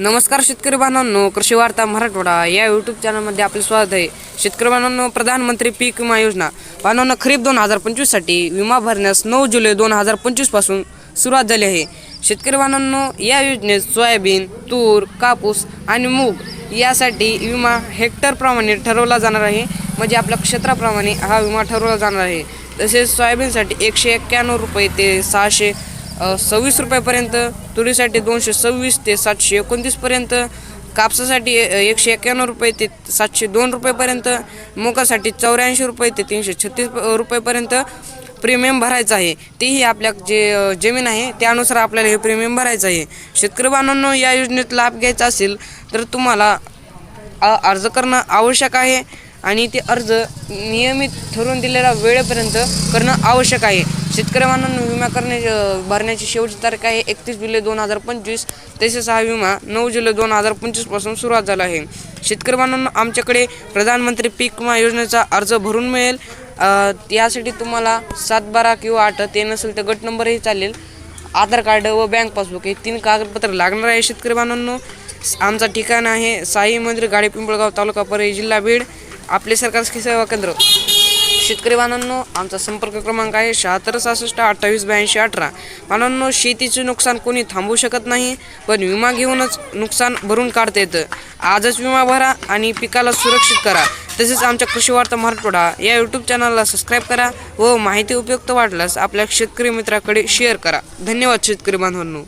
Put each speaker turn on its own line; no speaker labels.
नमस्कार शेतकरी बांधवांनो कृषी वार्ता मराठवाडा या यूट्यूब चॅनलमध्ये आपले स्वागत आहे. शेतकरी बांधवांनो प्रधानमंत्री पीक विमा योजना. बांधवांनो खरीप दोन हजार पंचवीससाठी विमा भरण्यास नऊ जुलै दोन हजार पंचवीसपासून सुरुवात झाली आहे. शेतकरी बांधवांनो या योजनेत सोयाबीन तूर कापूस आणि मूग यासाठी विमा हेक्टरप्रमाणे ठरवला जाणार आहे. म्हणजे आपल्या क्षेत्राप्रमाणे हा विमा ठरवला जाणार आहे. तसेच सोयाबीनसाठी एकशे एक्क्याण्णव रुपये ते सहाशे सव्वीस रुपयापर्यंत तुरीसाठी दोनशे सव्वीस ते सातशे एकोणतीसपर्यंत कापसासाठी एकशे एक्क्याण्णव रुपये ते सातशे दोन रुपयेपर्यंत मुगासाठी चौऱ्याऐंशी रुपये ते तीनशे छत्तीस रुपयेपर्यंत प्रीमियम भरायचं आहे. तेही आपल्या जे जमीन आहे त्यानुसार आपल्याला हे प्रीमियम भरायचं आहे. शेतकरी बांधवांनो या योजनेत लाभ घ्यायचा असेल तर तुम्हाला अर्ज करणं आवश्यक आहे. आणि ते अर्ज नियमित ठरवून दिलेल्या वेळेपर्यंत करणं आवश्यक आहे. शेतकरी बांधवांनो विमा करणे भरण्याची शेवटची तारीख आहे एकतीस जुलै दोन हजार पंचवीस. तसेच हा विमा नऊ जुलै दोन हजार पंचवीसपासून सुरुवात झाला आहे. शेतकरी बांधवांनो आमच्याकडे प्रधानमंत्री पीक विमा योजनेचा अर्ज भरून मिळेल. यासाठी तुम्हाला सात बारा किंवा आठ ते नसेल तर गट नंबरही चालेल. आधार कार्ड व बँक पासबुक हे तीन कागदपत्र लागणार आहे शेतकरी बांधवांनो आमचा ठिकाण आहे साई मंदिर गाडी पिंपळगाव तालुका परळी जिल्हा बीड. आपले सरकार सेवा केंद्र. शेतकरी बांधवांनो आमचा संपर्क क्रमांक आहे शहात्तर सहासष्ट अठ्ठावीस ब्याऐंशी अठरा. बांधवांनो शेतीचे नुकसान कोणी थांबवू शकत नाही पण विमा घेऊनच नुकसान भरून काढता येतं. आजच विमा भरा आणि पिकाला सुरक्षित करा. तसेच आमच्या कृषी वार्ता मराठवाडा या यूट्यूब चॅनलला सबस्क्राईब करा व माहिती उपयुक्त वाटल्यास आपल्या शेतकरी मित्राकडे शेअर करा. धन्यवाद शेतकरी बांधवांनो.